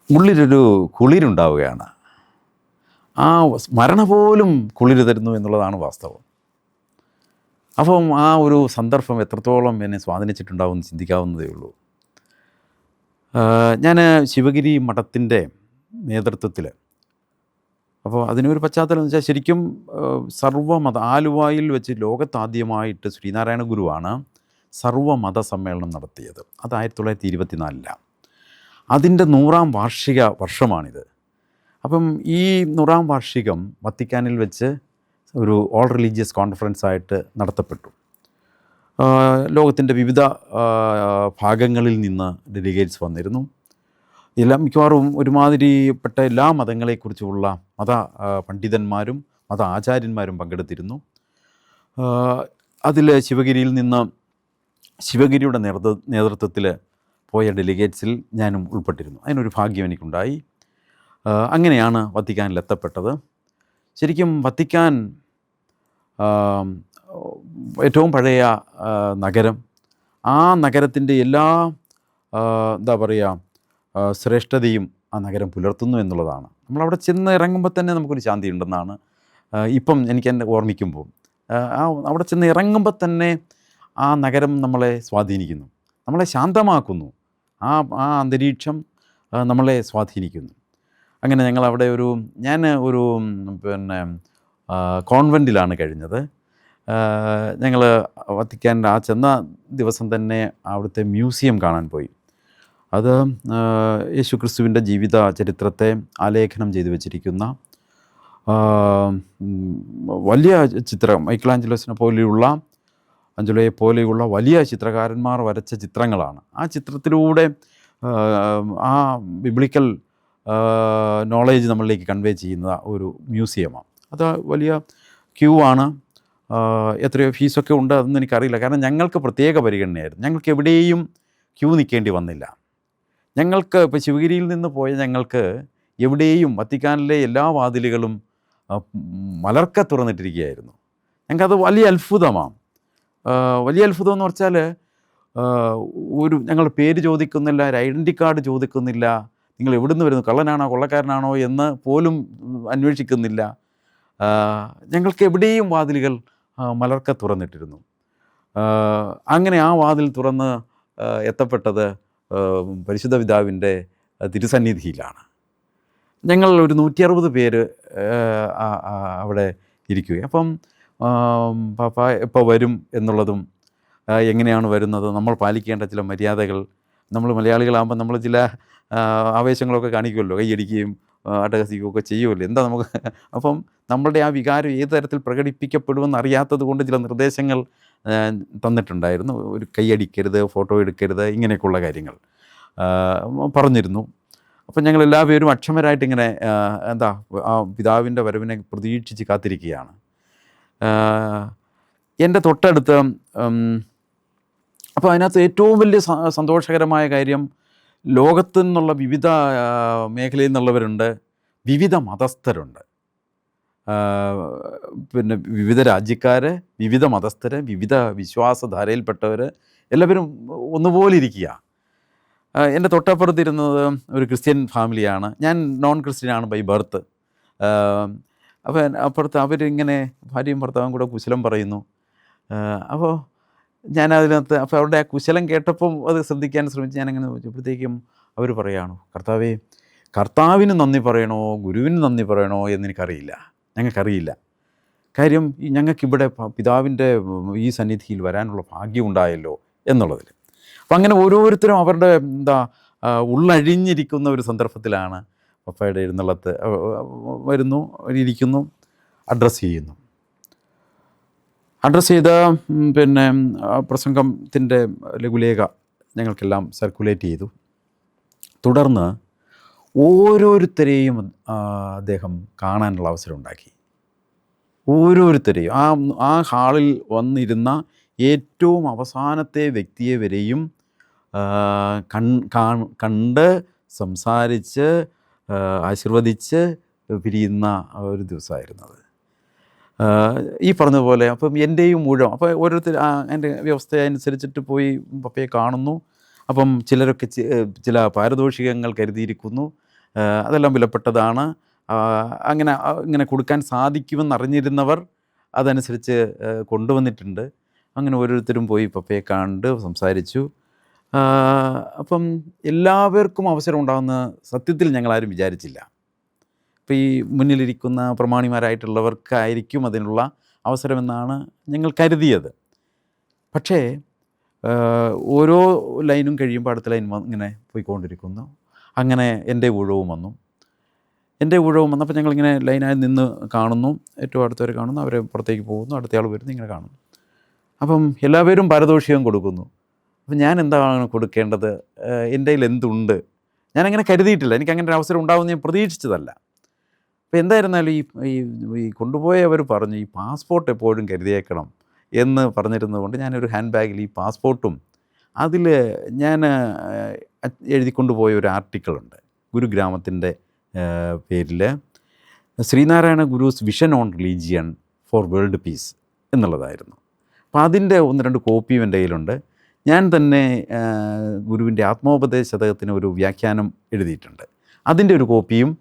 ഉള്ളിലൊരു കുളിരുണ്ടാവുകയാണ്. ആ സ്മരണ പോലും കുളിര് തരുന്നു എന്നുള്ളതാണ് വാസ്തവം. അപ്പം ആ ഒരു സന്ദർഭം എത്രത്തോളം എന്നെ സ്വാധീനിച്ചിട്ടുണ്ടാവും ചിന്തിക്കാവുന്നതേ ഉള്ളൂ. ഞാൻ ശിവഗിരി മഠത്തിന്റെ നേതൃത്വത്തിൽ അപ്പോൾ അതിനൊരു പശ്ചാത്തലം എന്ന് വെച്ചാൽ ശരിക്കും സർവമത ആലുവായിൽ വെച്ച് ലോകത്താദ്യമായിട്ട് ശ്രീനാരായണ ഗുരുവാണ് സർവമത സമ്മേളനം നടത്തിയത്. അത് ആയിരത്തി തൊള്ളായിരത്തി ഇരുപത്തിനാലിലാണ് അതിന്റെ നൂറാം വാർഷിക വർഷമാണിത്. അപ്പം ഈ നൂറാം വാർഷികം വത്തിക്കാനിൽ വെച്ച് ഒരു ഓൾ റിലീജിയസ് കോൺഫറൻസ് ആയിട്ട് നടത്തപ്പെട്ടു. ലോകത്തിന്റെ വിവിധ ഭാഗങ്ങളിൽ നിന്ന് ഡെലിഗേറ്റ്സ് വന്നിരുന്നു. എല്ലാം മിക്കവാറും ഒരുമാതിരിപ്പെട്ട എല്ലാ മതങ്ങളെക്കുറിച്ചുമുള്ള മത പണ്ഡിതന്മാരും മത ആചാര്യന്മാരും പങ്കെടുത്തിരുന്നു. അതിൽ ശിവഗിരിയിൽ നിന്ന് ശിവഗിരിയുടെ നേതൃ നേതൃത്വത്തിൽ പോയ ഡെലിഗേറ്റ്സിൽ ഞാനും ഉൾപ്പെട്ടിരുന്നു. അതിനൊരു ഭാഗ്യം എനിക്കുണ്ടായി. അങ്ങനെയാണ് വത്തിക്കാനിൽ എത്തപ്പെട്ടത്. ശരിക്കും വത്തിക്കാൻ ഏറ്റവും പഴയ നഗരം ആ നഗരത്തിന്റെ എല്ലാ എന്താ പറയുക ശ്രേഷ്ഠതയും ആ നഗരം പുലർത്തുന്നു എന്നുള്ളതാണ്. നമ്മളവിടെ ചെന്ന് ഇറങ്ങുമ്പോൾ തന്നെ നമുക്കൊരു ശാന്തി ഉണ്ടെന്നാണ് ഇപ്പം എനിക്ക് എന്നെ ഓർമ്മിക്കുമ്പോൾ. ആ അവിടെ ചെന്ന് ഇറങ്ങുമ്പോൾ തന്നെ ആ നഗരം നമ്മളെ സ്വാധീനിക്കുന്നു. നമ്മളെ ശാന്തമാക്കുന്നു. ആ ആ അന്തരീക്ഷം നമ്മളെ സ്വാധീനിക്കുന്നു. അങ്ങനെ ഞങ്ങൾ അവിടെ ഒരു ഞാൻ ഒരു പിന്നെ കോൺവെന്റിലാണ് കഴിഞ്ഞത്. ഞങ്ങൾ വത്തിക്കാൻ ആ ചെന്ന ദിവസം തന്നെ അവിടുത്തെ മ്യൂസിയം കാണാൻ പോയി. അത് യേശു ക്രിസ്തുവിന്റെ ജീവിത ചരിത്രത്തെ ആലേഖനം ചെയ്തു വച്ചിരിക്കുന്ന വലിയ ചിത്രം മൈക്കിളാഞ്ചലോസിനെ പോലെയുള്ള അഞ്ചലോയെ പോലെയുള്ള വലിയ ചിത്രകാരന്മാർ വരച്ച ചിത്രങ്ങളാണ്. ആ ചിത്രത്തിലൂടെ ആ, ബിബ്ലിക്കൽ നോളേജ് നമ്മളിലേക്ക് കൺവേ ചെയ്യുന്ന ഒരു മ്യൂസിയമാണ് അത് വലിയ ക്യൂ ആണ്. എത്രയോ ഫീസൊക്കെ ഉണ്ട് അതൊന്നും എനിക്കറിയില്ല. കാരണം ഞങ്ങൾക്ക് പ്രത്യേക പരിഗണനയായിരുന്നു. ഞങ്ങൾക്ക് എവിടെയും ക്യൂ നിൽക്കേണ്ടി വന്നില്ല. ഞങ്ങൾക്ക് ഇപ്പോൾ ശിവഗിരിയിൽ നിന്ന് പോയ ഞങ്ങൾക്ക് എവിടെയും വത്തിക്കാനിലെ എല്ലാ വാതിലുകളും മലർക്ക തുറന്നിട്ടിരിക്കുകയായിരുന്നു. ഞങ്ങൾക്കത് വലിയ അത്ഭുതമാണ് വലിയ അത്ഭുതം എന്ന് വെച്ചാൽ ഒരു ഞങ്ങൾ പേര് ചോദിക്കുന്നില്ല ഒരു ഐഡന്റി കാർഡ് ചോദിക്കുന്നില്ല നിങ്ങൾ എവിടുന്ന് വരുന്നു കള്ളനാണോ കൊള്ളക്കാരനാണോ എന്ന് പോലും അന്വേഷിക്കുന്നില്ല. ഞങ്ങൾക്ക് എവിടെയും വാതിലുകൾ മലർക്ക തുറന്നിട്ടിരുന്നു. അങ്ങനെ ആ വാതിൽ തുറന്ന് എത്തപ്പെട്ടത് പരിശുദ്ധ പിതാവിന്റെ തിരുസന്നിധിയിലാണ്. ഞങ്ങൾ ഒരു നൂറ്റി അറുപത് പേര് അവിടെ ഇരിക്കുകയും. അപ്പം പാപ്പ എപ്പോൾ വരും എന്നുള്ളതും എങ്ങനെയാണ് വരുന്നത് നമ്മൾ പാലിക്കേണ്ട ചില മര്യാദകൾ നമ്മൾ മലയാളികളാകുമ്പോൾ നമ്മൾ ചില ആവേശങ്ങളൊക്കെ കാണിക്കുമല്ലോ കൈയടിക്കുകയും ആ, അട്ടഹസിക്കുകയും ഒക്കെ ചെയ്യുമല്ലോ എന്താ നമുക്ക്? അപ്പം നമ്മളുടെ ആ വികാരം ഏത് തരത്തിൽ പ്രകടിപ്പിക്കപ്പെടുമെന്ന് അറിയാത്തത് കൊണ്ട് ചില നിർദ്ദേശങ്ങൾ തന്നിട്ടുണ്ടായിരുന്നു. ഒരു കൈയടിക്കരുത് ഫോട്ടോ എടുക്കരുത് ഇങ്ങനെയൊക്കെയുള്ള കാര്യങ്ങൾ. പറഞ്ഞിരുന്നു. അപ്പം ഞങ്ങൾ എല്ലാവരും അക്ഷമരായിട്ട് ഇങ്ങനെ എന്താ ആ പിതാവിന്റെ വരവിനെ പ്രതീക്ഷിച്ച് കാത്തിരിക്കുകയാണ്. എന്റെ തൊട്ടടുത്ത് അപ്പോൾ അതിനകത്ത് ഏറ്റവും വലിയ സന്തോഷകരമായ കാര്യം ലോകത്തു നിന്നുള്ള വിവിധ മേഖലയിൽ നിന്നുള്ളവരുണ്ട് വിവിധ മതസ്ഥരുണ്ട്. പിന്നെ വിവിധ രാജ്യക്കാരെ വിവിധ മതസ്ഥരെ വിവിധ വിശ്വാസധാരയിൽപ്പെട്ടവർ എല്ലാവരും ഒന്നുപോലെ ഇരിക്കുക. എന്റെ തൊട്ടപ്പുറത്തിരുന്നത് ഒരു ക്രിസ്ത്യൻ ഫാമിലിയാണ്. ഞാൻ നോൺ ക്രിസ്ത്യനാണ് ബൈ ബർത്ത്. അപ്പോൾ അപ്പുറത്ത് അവരിങ്ങനെ ഭാര്യയും ഭർത്താവും കൂടെ കുശലം പറയുന്നു. അപ്പോൾ ഞാൻ അതിനകത്ത് അപ്പോൾ അവരുടെ ആ കുശലം കേട്ടപ്പം അത് ശ്രദ്ധിക്കാൻ ശ്രമിച്ച് ഞാനങ്ങനെ ചോദിച്ചപ്പോഴത്തേക്കും അവർ പറയുകയാണോ കർത്താവേ കർത്താവിന് നന്ദി പറയണോ ഗുരുവിന് നന്ദി പറയണോ എന്നെനിക്കറിയില്ല ഞങ്ങൾക്കറിയില്ല. കാര്യം ഞങ്ങൾക്കിവിടെ പിതാവിന്റെ ഈ സന്നിധിയിൽ വരാനുള്ള ഭാഗ്യം ഉണ്ടായല്ലോ എന്നുള്ളതിൽ. അപ്പം അങ്ങനെ ഓരോരുത്തരും അവരുടെ എന്താ ഉള്ളഴിഞ്ഞിരിക്കുന്ന ഒരു സന്ദർഭത്തിലാണ് പപ്പയുടെ എഴുന്നള്ളത്ത് വരുന്നു ഇരിക്കുന്നു അഡ്രസ്സ് ചെയ്യുന്നു. അഡ്രസ്സ് ചെയ്ത പിന്നെ പ്രസംഗത്തിന്റെ ലഘുലേഖ ഞങ്ങൾക്കെല്ലാം സർക്കുലേറ്റ് ചെയ്തു. തുടർന്ന് ഓരോരുത്തരെയും അദ്ദേഹം കാണാനുള്ള അവസരം ഉണ്ടാക്കി ഓരോരുത്തരെയും. ആ ആ ഹാളിൽ വന്നിരുന്ന ഏറ്റവും അവസാനത്തെ വ്യക്തിയെ വരെയും കണ്ട് സംസാരിച്ച് ആശീർവദിച്ച് പിരിയുന്ന ഒരു ദിവസമായിരുന്നു അത്. ഈ പറഞ്ഞതുപോലെ അപ്പം എന്റെയും മുഴുവൻ അപ്പോൾ ഓരോരുത്തർ എന്റെ വ്യവസ്ഥ അനുസരിച്ചിട്ട് പോയി പപ്പയെ കാണുന്നു. അപ്പം ചിലരൊക്കെ ചില പാരിതോഷികങ്ങൾ കരുതിയിരിക്കുന്നു. അതെല്ലാം വിലപ്പെട്ടതാണ്. അങ്ങനെ ഇങ്ങനെ കൊടുക്കാൻ സാധിക്കുമെന്ന് അറിഞ്ഞിരുന്നവർ അതനുസരിച്ച് കൊണ്ടുവന്നിട്ടുണ്ട്. അങ്ങനെ ഓരോരുത്തരും പോയി പപ്പയെ കണ്ട് സംസാരിച്ചു. അപ്പം എല്ലാവർക്കും അവസരം ഉണ്ടാകുന്ന സത്യത്തിൽ ഞങ്ങളാരും വിചാരിച്ചില്ല. ഇപ്പോൾ ഈ മുന്നിലിരിക്കുന്ന പ്രമാണിമാരായിട്ടുള്ളവർക്കായിരിക്കും അതിനുള്ള അവസരമെന്നാണ് ഞങ്ങൾ കരുതിയത്. പക്ഷേ ഓരോ ലൈനും കഴിയുമ്പോൾ അടുത്ത ലൈൻ ഇങ്ങനെ പോയിക്കൊണ്ടിരിക്കുന്നു. അങ്ങനെ എന്റെ ഊഴവും വന്നു. എന്റെ ഊഴവും വന്നപ്പോൾ ഞങ്ങളിങ്ങനെ ലൈനായി നിന്ന് കാണുന്നു. ഏറ്റവും അടുത്തവരെ കാണുന്നു. അവരെ പുറത്തേക്ക് പോകുന്നു. അടുത്തയാൾ വരുന്നു. ഇങ്ങനെ കാണുന്നു. അപ്പം എല്ലാവരും പരദോഷികം കൊടുക്കുന്നു. അപ്പം ഞാൻ എന്താണ് കൊടുക്കേണ്ടത്? എന്റെ കയ്യിൽ എന്തുണ്ട്? ഞാനങ്ങനെ കരുതിയിട്ടില്ല. എനിക്ക് അങ്ങനെ ഒരു അവസരം ഉണ്ടാവുമെന്ന് ഞാൻ പ്രതീക്ഷിച്ചതല്ല. അപ്പോൾ എന്തായിരുന്നാലും ഈ ഈ കൊണ്ടുപോയവർ പറഞ്ഞു ഈ പാസ്പോർട്ട് എപ്പോഴും കരുതിയേക്കണം എന്ന് പറഞ്ഞിരുന്നതുകൊണ്ട് ഞാനൊരു ഹാൻഡ് ബാഗിൽ ഈ പാസ്പോർട്ടും അതിൽ ഞാൻ എഴുതിക്കൊണ്ട് പോയ ഒരു ആർട്ടിക്കിളുണ്ട്. ഗുരുഗ്രാമത്തിന്റെ പേരിൽ Sree Narayana Guru's vision on religion for world peace എന്നുള്ളതായിരുന്നു. അപ്പോൾ അതിന്റെ ഒന്ന് രണ്ട് കോപ്പിയും എന്റെ കയ്യിലുണ്ട്. ഞാൻ തന്നെ ഗുരുവിന്റെ ആത്മോപദേശതകത്തിന് ഒരു വ്യാഖ്യാനം എഴുതിയിട്ടുണ്ട്. അതിന്റെ ഒരു കോപ്പിയും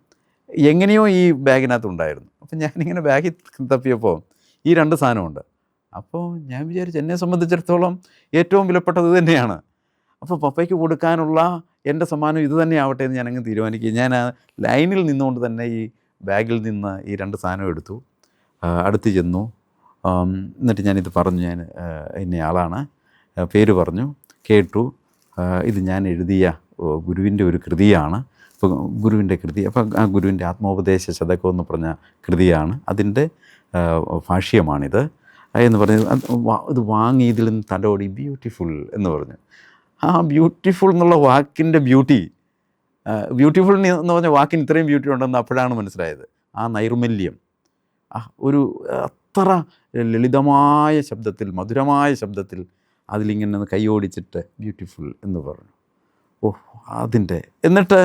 എങ്ങനെയോ ഈ ബാഗിനകത്ത് ഉണ്ടായിരുന്നു അപ്പം ഞാനിങ്ങനെ ബാഗിൽ തപ്പിയപ്പോൾ ഈ രണ്ട് സാധനമുണ്ട്. അപ്പോൾ ഞാൻ വിചാരിച്ചു എന്നെ സംബന്ധിച്ചിടത്തോളം ഏറ്റവും വിലപ്പെട്ടത് തന്നെയാണ്. അപ്പോൾ പപ്പയ്ക്ക് കൊടുക്കാനുള്ള എന്റെ സമ്മാനം ഇത് തന്നെ ആവട്ടെ എന്ന് ഞാനങ്ങ് തീരുമാനിക്കുക ഞാൻ ആ ലൈനിൽ നിന്നുകൊണ്ട് തന്നെ ഈ ബാഗിൽ നിന്ന് ഈ രണ്ട് സാധനം എടുത്തു. അടുത്ത് ചെന്നു. എന്നിട്ട് ഞാനിത് പറഞ്ഞു ഞാൻ ഇന്നയാളാണ് പേര് പറഞ്ഞു കേട്ടു. ഇത് ഞാൻ എഴുതിയ ഗുരുവിന്റെ ഒരു കൃതിയാണ്. ഇപ്പോൾ ഗുരുവിന്റെ കൃതി അപ്പോൾ ആ ഗുരുവിന്റെ ആത്മോപദേശ ശതകം എന്ന് പറഞ്ഞ കൃതിയാണ്. അതിന്റെ ഭാഷ്യമാണിത്. എന്ന് പറഞ്ഞ് ഇത് വാങ്ങി ഇതിൽ നിന്ന് ബ്യൂട്ടിഫുൾ എന്ന് പറഞ്ഞു. ആ ബ്യൂട്ടിഫുൾ എന്നുള്ള വാക്കിന്റെ ബ്യൂട്ടി ബ്യൂട്ടിഫുൾ എന്ന് പറഞ്ഞ വാക്കിന് ഇത്രയും ബ്യൂട്ടി ഉണ്ടെന്ന് അപ്പോഴാണ് മനസ്സിലായത്. ആ നൈർമല്യം ഒരു അത്ര ലളിതമായ ശബ്ദത്തിൽ മധുരമായ ശബ്ദത്തിൽ അതിലിങ്ങനെ കൈയോടിച്ചിട്ട് ബ്യൂട്ടിഫുൾ എന്ന് പറഞ്ഞു. ഓ അതിന്റെ എന്നിട്ട്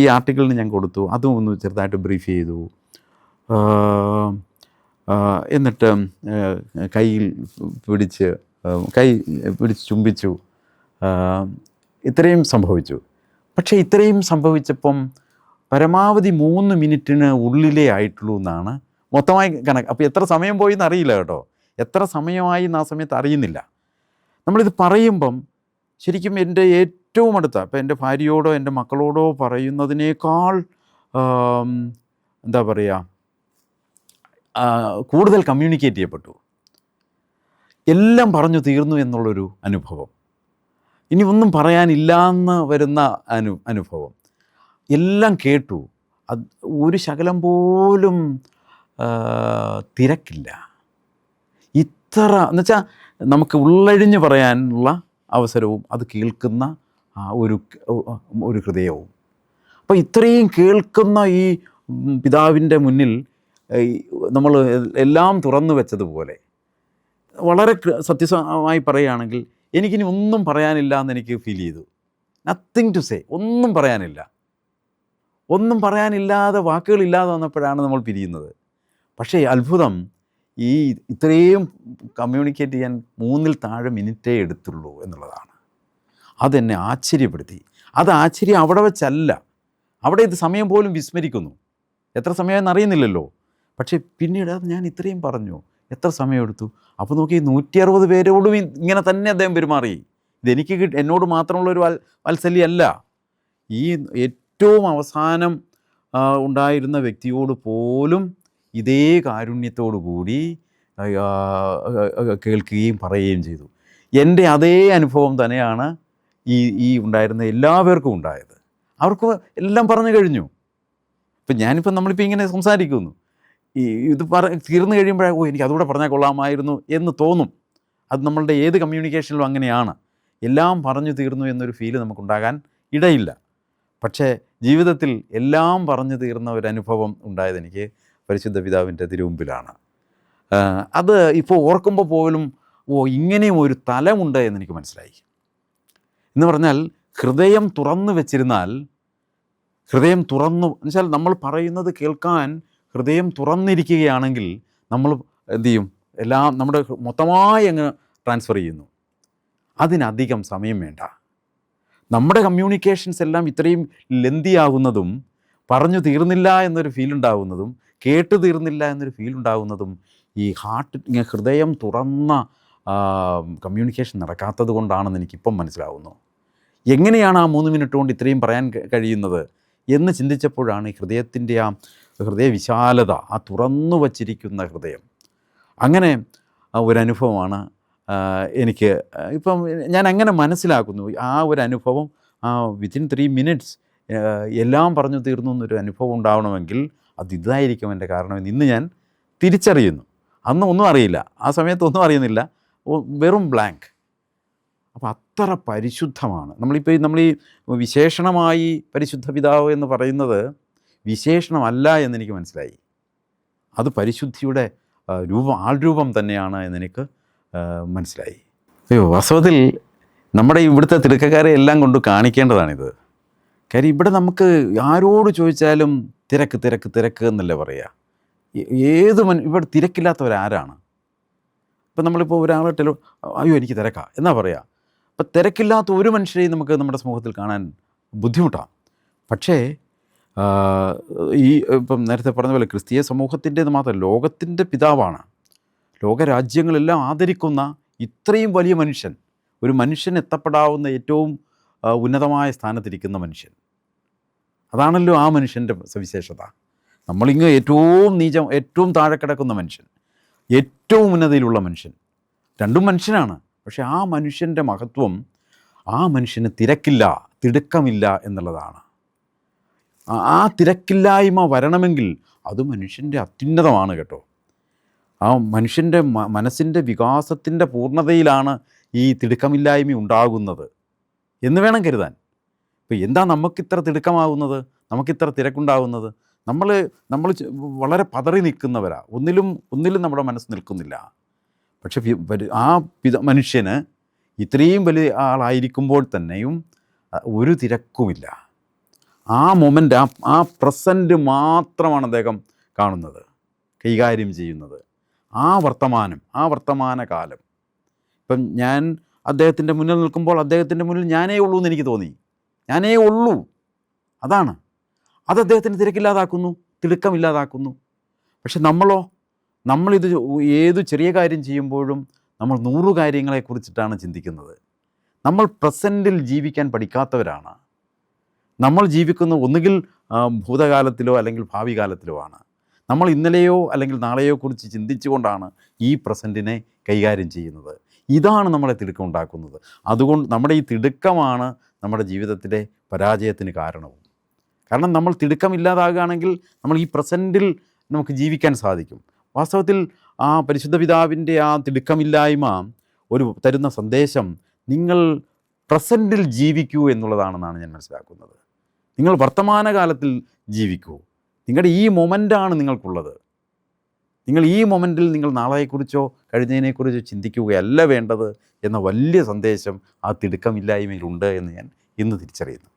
ഈ ആർട്ടിക്കിളിന് ഞാൻ കൊടുത്തു. അതും ഒന്ന് ചെറുതായിട്ട് ബ്രീഫ് ചെയ്തു. എന്നിട്ട് കയ്യിൽ പിടിച്ച് കൈ പിടിച്ച് ചുംബിച്ചു. ഇത്രയും സംഭവിച്ചു. പക്ഷേ ഇത്രയും സംഭവിച്ചപ്പം പരമാവധി മൂന്ന് മിനിറ്റിന് ഉള്ളിലേ ആയിട്ടുള്ളൂ എന്നാണ് മൊത്തമായി കണക്ക്. അപ്പോൾ എത്ര സമയം പോയി എന്നറിയില്ല കേട്ടോ. എത്ര സമയമായി എന്ന് ആ സമയത്ത് അറിയുന്നില്ല. നമ്മളിത് പറയുമ്പം ശരിക്കും എന്റെ ഏറ്റവും അടുത്ത ഇപ്പം എന്റെ ഭാര്യയോടോ എന്റെ മക്കളോടോ പറയുന്നതിനേക്കാൾ എന്താ പറയുക കൂടുതൽ കമ്മ്യൂണിക്കേറ്റ് ചെയ്യപ്പെട്ടു. എല്ലാം പറഞ്ഞു തീർന്നു എന്നുള്ളൊരു അനുഭവം. ഇനി ഒന്നും പറയാനില്ലാന്ന് വരുന്ന അനു അനുഭവം. എല്ലാം കേട്ടു. അത് ഒരു ശകലം പോലും തിരക്കില്ല. ഇത്ര എന്നുവെച്ചാൽ നമുക്ക് ഉള്ളഴിഞ്ഞ് പറയാനുള്ള അവസരവും അത് കേൾക്കുന്ന ഒരു ഒരു ഹൃദയവും. അപ്പോൾ ഇത്രയും കേൾക്കുന്ന ഈ പിതാവിന്റെ മുന്നിൽ നമ്മൾ എല്ലാം തുറന്നു വെച്ചതുപോലെ. വളരെ സത്യസമായി പറയുകയാണെങ്കിൽ എനിക്കിനി ഒന്നും പറയാനില്ല എന്ന് എനിക്ക് ഫീൽ ചെയ്തു. നത്തിങ് ടു സേ ഒന്നും പറയാനില്ല. ഒന്നും പറയാനില്ലാതെ വാക്കുകളില്ലാതെ വന്നപ്പോഴാണ് നമ്മൾ പിരിയുന്നത്. പക്ഷേ അത്ഭുതം ഈ ഇത്രയും കമ്മ്യൂണിക്കേറ്റ് ചെയ്യാൻ മൂന്നിൽ താഴെ മിനിറ്റേ എടുത്തുള്ളൂ എന്നുള്ളതാണ്. അതെന്നെ ആശ്ചര്യപ്പെടുത്തി. അത് ആശ്ചര്യം അവിടെ വെച്ചല്ല. അവിടെ ഇത് സമയം പോലും വിസ്മരിക്കുന്നു. എത്ര സമയമെന്ന് അറിയുന്നില്ലല്ലോ. പക്ഷേ പിന്നീട് അത് ഞാൻ ഇത്രയും പറഞ്ഞു. എത്ര സമയമെടുത്തു? അപ്പോൾ നോക്കി നൂറ്റി അറുപത് പേരോടും ഇങ്ങനെ തന്നെ അദ്ദേഹം പെരുമാറി. ഇതെനിക്ക് കിട്ടി എന്നോട് മാത്രമുള്ളൊരു വൽ വാത്സല്യമല്ല. ഈ ഏറ്റവും അവസാനം ഉണ്ടായിരുന്ന വ്യക്തിയോട് പോലും ഇതേ കാരുണ്യത്തോടു കൂടി കേൾക്കുകയും പറയുകയും ചെയ്തു. എന്റെ അതേ അനുഭവം തന്നെയാണ് ഈ ഈ ഉണ്ടായിരുന്ന എല്ലാവർക്കും ഉണ്ടായത്. അവർക്ക് എല്ലാം പറഞ്ഞു കഴിഞ്ഞു. ഇപ്പം ഞാനിപ്പോൾ നമ്മളിപ്പോൾ ഇങ്ങനെ സംസാരിക്കുന്നു. ഈ ഇത് പറ തീർന്നു കഴിയുമ്പോഴേ ഓ എനിക്ക് അതുകൂടെ പറഞ്ഞാൽ കൊള്ളാമായിരുന്നു എന്ന് തോന്നും. അത് നമ്മളുടെ ഏത് കമ്മ്യൂണിക്കേഷനിലും അങ്ങനെയാണ്. എല്ലാം പറഞ്ഞു തീർന്നു എന്നൊരു ഫീൽ നമുക്കുണ്ടാകാൻ ഇടയില്ല. പക്ഷേ ജീവിതത്തിൽ എല്ലാം പറഞ്ഞു തീർന്ന ഒരു അനുഭവം ഉണ്ടായത് എനിക്ക് പരിശുദ്ധ പിതാവിന്റെ തിരുമുമ്പിലാണ്. അത് ഇപ്പോൾ ഓർക്കുമ്പോൾ പോലും ഓ ഇങ്ങനെയും ഒരു തലമുണ്ട് എന്ന് എനിക്ക് മനസ്സിലായി. എന്ന് പറഞ്ഞാൽ ഹൃദയം തുറന്നു വെച്ചിരുന്നാൽ ഹൃദയം തുറന്നു എന്നുവെച്ചാൽ നമ്മൾ പറയുന്നത് കേൾക്കാൻ ഹൃദയം തുറന്നിരിക്കുകയാണെങ്കിൽ നമ്മൾ എന്തു ചെയ്യും? എല്ലാം നമ്മുടെ മൊത്തമായി അങ്ങ് ട്രാൻസ്ഫർ ചെയ്യുന്നു. അതിനധികം സമയം വേണ്ട. നമ്മുടെ കമ്മ്യൂണിക്കേഷൻസ് എല്ലാം ഇത്രയും ലെന്തിയാകുന്നതും പറഞ്ഞു തീർന്നില്ല എന്നൊരു ഫീൽ ഉണ്ടാകുന്നതും കേട്ടു തീർന്നില്ല എന്നൊരു ഫീൽ ഉണ്ടാകുന്നതും ഈ ഹാർട്ട് ഹൃദയം തുറന്ന കമ്മ്യൂണിക്കേഷൻ നടക്കാത്തത് കൊണ്ടാണെന്ന് എനിക്കിപ്പം മനസ്സിലാവുന്നു. എങ്ങനെയാണ് ആ മൂന്ന് മിനിറ്റ് കൊണ്ട് ഇത്രയും പറയാൻ കഴിയുന്നത് എന്ന് ചിന്തിച്ചപ്പോഴാണ് ഈ ഹൃദയത്തിന്റെ ആ ഹൃദയ വിശാലത ആ തുറന്നു വച്ചിരിക്കുന്ന ഹൃദയം. അങ്ങനെ ഒരനുഭവമാണ് എനിക്ക് ഇപ്പം ഞാൻ അങ്ങനെ മനസ്സിലാക്കുന്നു. ആ ഒരു അനുഭവം ആ വിത്തിൻ ത്രീ മിനിറ്റ്സ് എല്ലാം പറഞ്ഞു തീർന്നു എന്നൊരു അനുഭവം ഉണ്ടാവണമെങ്കിൽ അത് ഇതായിരിക്കും എന്റെ കാരണം ഇന്ന് ഞാൻ തിരിച്ചറിയുന്നു. അന്ന് ഒന്നും അറിയില്ല. ആ സമയത്ത് ഒന്നും അറിയുന്നില്ല. വെറും ബ്ലാങ്ക് അപ്പോൾ അത്ര പരിശുദ്ധമാണ്. നമ്മളിപ്പോൾ നമ്മൾ ഈ വിശേഷണമായി പരിശുദ്ധ പിതാവ് എന്ന് പറയുന്നത് വിശേഷണമല്ല എന്നെനിക്ക് മനസ്സിലായി. അത് പരിശുദ്ധിയുടെ രൂപം ആൾരൂപം തന്നെയാണ് എന്നെനിക്ക് മനസ്സിലായി. അയ്യോ വാസ്തവത്തിൽ നമ്മുടെ ഇവിടുത്തെ തിടുക്കക്കാരെ എല്ലാം കൊണ്ട് കാണിക്കേണ്ടതാണിത്. കാര്യം ഇവിടെ നമുക്ക് ആരോട് ചോദിച്ചാലും തിരക്ക് തിരക്ക് തിരക്ക് എന്നല്ലേ പറയുക ഏത് മൻ ഇവിടെ തിരക്കില്ലാത്തവരാരാണ്? ഇപ്പം നമ്മളിപ്പോൾ ഒരാളെ ടെലോ അയ്യോ എനിക്ക് തിരക്കാ എന്നാ പറയുക അപ്പം തിരക്കില്ലാത്ത ഒരു മനുഷ്യരെയും നമുക്ക് നമ്മുടെ സമൂഹത്തിൽ കാണാൻ ബുദ്ധിമുട്ടാണ് പക്ഷേ ഈ ഇപ്പം നേരത്തെ പറഞ്ഞ പോലെ ക്രിസ്തീയ സമൂഹത്തിന്റേത് മാത്രം ലോകത്തിന്റെ പിതാവാണ്. ലോകരാജ്യങ്ങളെല്ലാം ആദരിക്കുന്ന ഇത്രയും വലിയ മനുഷ്യൻ ഒരു മനുഷ്യൻ എത്തപ്പെടാവുന്ന ഏറ്റവും ഉന്നതമായ സ്ഥാനത്തിരിക്കുന്ന മനുഷ്യൻ. അതാണല്ലോ ആ മനുഷ്യന്റെ സവിശേഷത. നമ്മളിങ്ങ് ഏറ്റവും നീചം ഏറ്റവും താഴെ കിടക്കുന്ന മനുഷ്യൻ ഏറ്റവും ഉന്നതയിലുള്ള മനുഷ്യൻ. രണ്ടും മനുഷ്യനാണ്. പക്ഷേ ആ മനുഷ്യന്റെ മഹത്വം ആ മനുഷ്യന് തിരക്കില്ല തിടുക്കമില്ല എന്നുള്ളതാണ്. ആ- തിരക്കില്ലായ്മ വരണമെങ്കിൽ അത് മനുഷ്യന്റെ അത്യുന്നതമാണ് കേട്ടോ. ആ മനുഷ്യന്റെ മനസ്സിന്റെ വികാസത്തിന്റെ പൂർണതയിലാണ് ഈ തിടുക്കമില്ലായ്മ ഉണ്ടാകുന്നത് എന്ന് വേണം കരുതാൻ. ഇപ്പം എന്താ നമുക്കിത്ര തിടുക്കമാകുന്നത്? നമുക്കിത്ര തിരക്കുണ്ടാകുന്നത്? നമ്മൾ നമ്മൾ വളരെ പതറി നിൽക്കുന്നവരാ. ഒന്നിലും ഒന്നിലും നമ്മുടെ മനസ്സ് നിൽക്കുന്നില്ല. പക്ഷെ ആ മനുഷ്യന് ഇത്രയും വലിയ ആളായിരിക്കുമ്പോൾ തന്നെയും ഒരു തിരക്കുമില്ല. ആ മൊമെന്റ് ആ ആ പ്രസന്റ് മാത്രമാണ് അദ്ദേഹം കാണുന്നത് കൈകാര്യം ചെയ്യുന്നത്. ആ വർത്തമാനം ആ വർത്തമാന കാലം. ഇപ്പം ഞാൻ അദ്ദേഹത്തിന്റെ മുന്നിൽ നിൽക്കുമ്പോൾ അദ്ദേഹത്തിന്റെ മുന്നിൽ ഞാനേ ഉള്ളൂ എന്ന് എനിക്ക് തോന്നി. ഞാനേ ഉള്ളൂ. അതാണ്. അത് അദ്ദേഹത്തിന് തിരക്കില്ലാതാക്കുന്നു തിടുക്കമില്ലാതാക്കുന്നു. പക്ഷെ നമ്മളോ നമ്മളിത് ഏത് ചെറിയ കാര്യം ചെയ്യുമ്പോഴും നമ്മൾ നൂറു കാര്യങ്ങളെക്കുറിച്ചിട്ടാണ് ചിന്തിക്കുന്നത്. നമ്മൾ പ്രസന്റിൽ ജീവിക്കാൻ പഠിക്കാത്തവരാണ്. നമ്മൾ ജീവിക്കുന്ന ഒന്നുകിൽ ഭൂതകാലത്തിലോ അല്ലെങ്കിൽ ഭാവി കാലത്തിലോ ആണ്. നമ്മൾ ഇന്നലെയോ അല്ലെങ്കിൽ നാളെയോ കുറിച്ച് ചിന്തിച്ചുകൊണ്ടാണ് ഈ പ്രസന്റിനെ കൈകാര്യം ചെയ്യുന്നത്. ഇതാണ് നമ്മളെ തിടുക്കം ഉണ്ടാക്കുന്നത്. അതുകൊണ്ട് നമ്മുടെ ഈ തിടുക്കമാണ് നമ്മുടെ ജീവിതത്തിലെ പരാജയത്തിന് കാരണവും. കാരണം നമ്മൾ തിടുക്കമില്ലാതാകുകയാണെങ്കിൽ നമ്മൾ ഈ പ്രസന്റിൽ നമുക്ക് ജീവിക്കാൻ സാധിക്കും. വാസ്തവത്തിൽ ആ പരിശുദ്ധ പിതാവിന്റെ ആ തിടുക്കമില്ലായ്മ ഒരു തരുന്ന സന്ദേശം നിങ്ങൾ പ്രസന്റിൽ ജീവിക്കൂ എന്നുള്ളതാണെന്നാണ് ഞാൻ മനസ്സിലാക്കുന്നത്. നിങ്ങൾ വർത്തമാനകാലത്തിൽ ജീവിക്കൂ. നിങ്ങളുടെ ഈ മൊമെന്റാണ് നിങ്ങൾക്കുള്ളത്. നിങ്ങൾ ഈ മൊമെന്റിൽ നിങ്ങൾ നാളെയെക്കുറിച്ചോ കഴിഞ്ഞതിനെക്കുറിച്ചോ ചിന്തിക്കുകയല്ല വേണ്ടത് എന്ന വലിയ സന്ദേശം ആ തിടുക്കമില്ലായ്മയിലുണ്ട് എന്ന് ഞാൻ ഇന്ന് തിരിച്ചറിയുന്നു.